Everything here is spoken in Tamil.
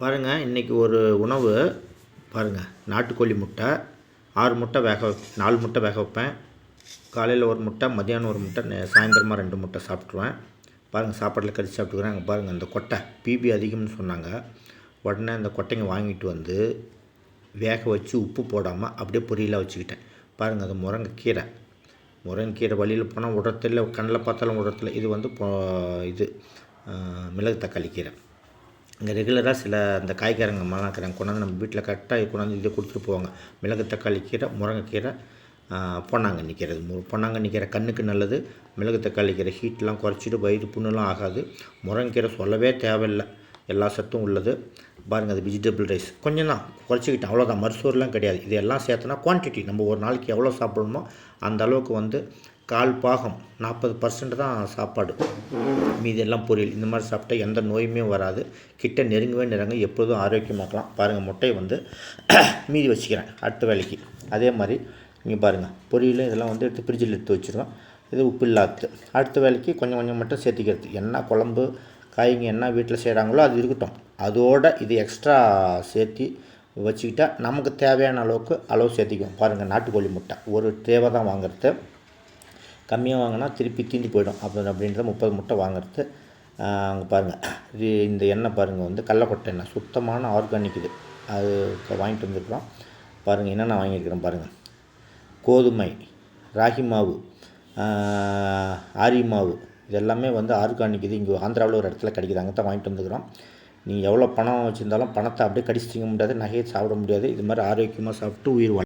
பாருங்கள் இன்றைக்கி ஒரு உணவு. பாருங்கள் நாட்டுக்கோழி முட்டை. ஆறு முட்டை வேக நாலு முட்டை வேக வைப்பேன். காலையில் ஒரு முட்டை மதியானம் ஒரு முட்டை சாயந்தரமாக ரெண்டு முட்டை சாப்பிட்ருவேன் பாருங்கள் சாப்பாட்டில் கறி சாப்பிட்டுக்கிறேன். அங்கே பாருங்கள் அந்த கொட்டை பிபி அதிகம்னு சொன்னாங்க. உடனே அந்த கொட்டைங்க வாங்கிட்டு வந்து வேக வச்சு உப்பு போடாமல் அப்படியே பொரியலாக வச்சுக்கிட்டேன். பாருங்கள் அது முருங்கைக்கீரை. முருங்கைக்கீரை வழியில் போனால் உடத்தில் கண்ணில் பார்த்தாலும் உடத்தில் இது வந்து இது மிளகு தக்காளி கீரை. இங்கே ரெகுலராக சில அந்த காய்கறிங்க இருக்கிறாங்க கொண்டாந்து நம்ம வீட்டில் கரெக்டாக கொண்டாந்து இதை கொடுத்துட்டு போவாங்க. மிளகு தக்காளி கீரை முருங்கைக்கீரை பொன்னாங்கண்ணி கீரை. மு- பொன்னாங்கண்ணி கீரை கண்ணுக்கு நல்லது. மிளகு தக்காளி கீரை ஹீட்லாம் குறைச்சிட்டு வயிறு புண்ணுலாம் ஆகாது. முருங்கைக்கீரை சொல்லவே தேவையில்லை. எல்லா சத்தும் உள்ளது. பாருங்கள் அது வெஜிடபிள் ரைஸ் கொஞ்சம் தான் குறைச்சிக்கிட்டேன் அவ்வளோதான் மருசோர்லாம் கிடையாது. இது எல்லாம் சேர்த்தனா குவான்டிட்டி நம்ம ஒரு நாளைக்கு எவ்வளோ சாப்பிடணுமோ அந்த அளவுக்கு வந்து கால் பாகம் நாற்பது பர்சன்ட் தான் சாப்பாடு. மீதி எல்லாம் பொரியல். இந்த மாதிரி சாப்பிட்டா எந்த நோயுமே வராது. கிட்ட நெருங்கவே நெருங்க எப்பொழுதும் ஆரோக்கியமாக்கலாம். பாருங்கள் முட்டையை வந்து மீதி வச்சுக்கிறேன் அடுத்த வேலைக்கு. அதே மாதிரி இங்கே பாருங்கள் பொரியல் இதெல்லாம் வந்து எடுத்து ஃப்ரிட்ஜில் எடுத்து வச்சுருவேன் இது உப்பு இல்லாத்து அடுத்த வேலைக்கு கொஞ்சம் கொஞ்சம் மட்டும் சேர்த்திக்கிறது. என்ன குழம்பு காய்ங்க என்ன வீட்டில் செய்கிறாங்களோ அது இருக்கட்டும். அதோட இது எக்ஸ்ட்ரா சேர்த்தி வச்சுக்கிட்டா நமக்கு தேவையான அளவுக்கு அளவு சேர்த்திக்குவோம். பாருங்கள் நாட்டுக்கோழி முட்டை. ஒரு தேவை தான் வாங்குறது. கம்மியாக வாங்கினா திருப்பி தீந்து போயிடும். அப்படி அப்படின்றத முப்பது முட்டை வாங்குறது. அங்கே பாருங்கள் இது இந்த எண்ணெய் பாருங்கள் வந்து கடலக்கொட்டை எண்ணெய். சுத்தமான ஆர்கானிக் இது. அது வாங்கிட்டு வந்துருக்குறோம். பாருங்கள் என்னென்ன வாங்கியிருக்கிறோம் பாருங்கள் கோதுமை ராகி மாவு ஆரி மாவு. இது எல்லாமே வந்து ஆர்கானிக் இது. இங்கே ஆந்திராவில் ஒரு இடத்துல கிடைக்குது. அங்கே தான் வாங்கிட்டு வந்துக்கிறோம் நீங்கள் எவ்வளோ பணம் வச்சுருந்தாலும் பணத்தை அப்படியே கடிச்சு திங்க முடியாது நகையை சாப்பிட முடியாது. இது மாதிரி ஆரோக்கியமாக சாப்பிட்டு உயிர் வாழ.